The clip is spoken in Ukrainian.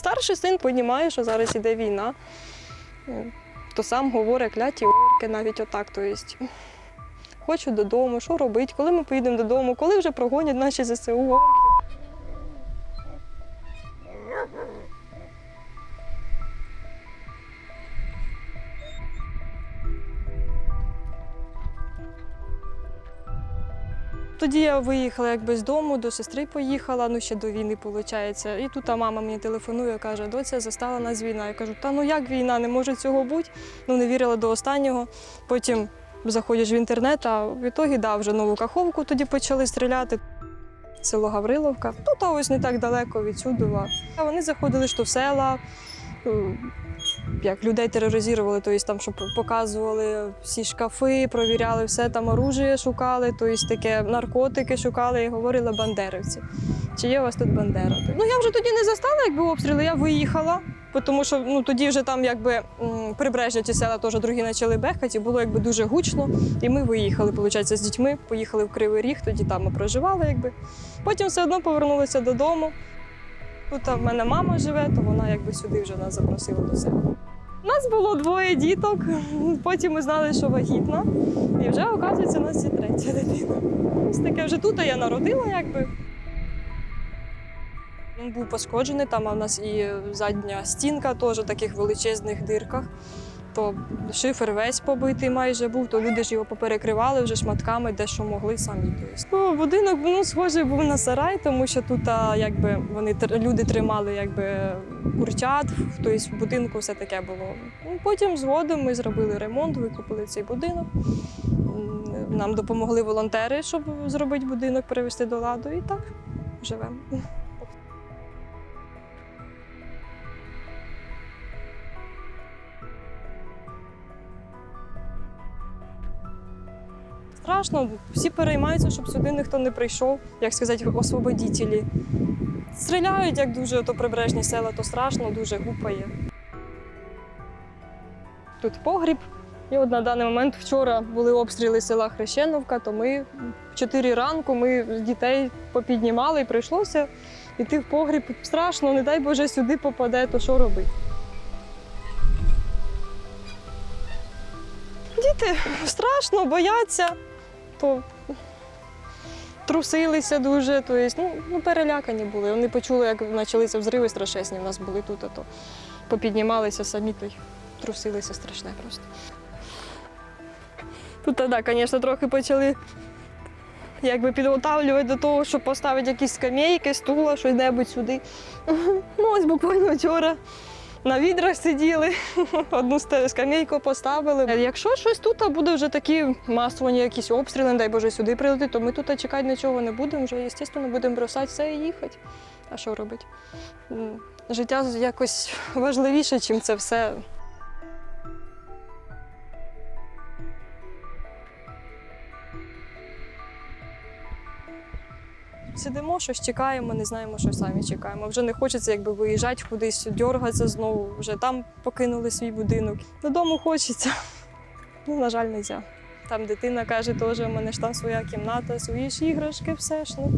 Старший син розуміє, що зараз іде війна. То сам говорить кляті орки, навіть отак. То есть, хочу додому, що робити, коли ми поїдемо додому, коли вже прогонять наші ЗСУ орки. Тоді я виїхала якби з дому, до сестри поїхала, ну ще до війни, виходить. І тут та мама мені телефонує, каже, доця застала нас війна. Я кажу, та ну як війна, не може цього бути. Ну не вірила до останнього. Потім заходиш в інтернет, а в ітогі да, вже нову каховку тоді почали стріляти. Село Гавриловка. Тут а ось не так далеко відсюди. А вони заходили що в села, як людей тероризували, тобто там, щоб показували всі шкафи, провіряли все, там оружие шукали, тобто таке наркотики шукали і говорили бандерівці. Чи є у вас тут бандера? Ну я вже тоді не застала, якби обстріли, я виїхала. Тому що ну тоді вже там якби м, прибережні ті села теж другі почали бехати, і було якби дуже гучно. І ми виїхали, виходить, з дітьми, поїхали в Кривий Ріг, тоді там ми проживали, якби. Потім все одно повернулися додому. Тут в мене мама живе, то вона якби сюди вже нас запросила до себе. У нас було двоє діток, потім ми знали, що вагітна. І вже, оказується, у нас є третя дитина. Ось таке вже тут я народила, якби. Він був пошкоджений, там у нас і задня стінка теж в таких величезних дирках. То шифер весь побитий майже був, то люди ж його поперекривали вже шматками, де що могли самі. Ну, будинок ну, схожий був на сарай, тому що тут а, якби, вони, люди тримали якби, курчат, тобто в будинку все таке було. Ну, Потім згодом ми зробили ремонт, викупили цей будинок. Нам допомогли волонтери, щоб зробити будинок, привести до ладу, і так живемо. Страшно, всі переймаються, щоб сюди ніхто не прийшов, як сказати, освободітелі. Стріляють, як дуже то прибережні села, то страшно, дуже гупає. Тут погріб. І от на даний момент вчора були обстріли села Хрещеновка, то ми в 4 ранку ми дітей попіднімали і прийшлося йти в погріб. Страшно, не дай Боже, сюди попаде, то що робити? Діти страшно, бояться, то трусилися дуже, то есть, ну, ну, перелякані були. Вони почули, як почалися взриви страшесні в нас були тут, а то попіднімалися самі, то й трусилися страшне просто. Тут, так, звісно, трохи почали якби підготавлювати до того, щоб поставити якісь скамейки, стула, щось небудь сюди. Ну, ось буквально вчора на відрах сиділи, одну скамейку поставили. Якщо щось тут буде вже такі масовані якісь обстріли, не дай Боже, сюди прилетить, то ми тут чекати нічого не будемо. Вже, звісно, будемо бросати все і їхати. А що робити? Життя якось важливіше, ніж це все. Сидимо, щось чекаємо, не знаємо, що самі чекаємо. Вже не хочеться якби виїжджати кудись, дергатися знову. Вже там покинули свій будинок. Додому хочеться. Ну, на жаль, не можна. Там дитина каже, теж у мене ж там своя кімната, свої ж іграшки, все ж. Ну,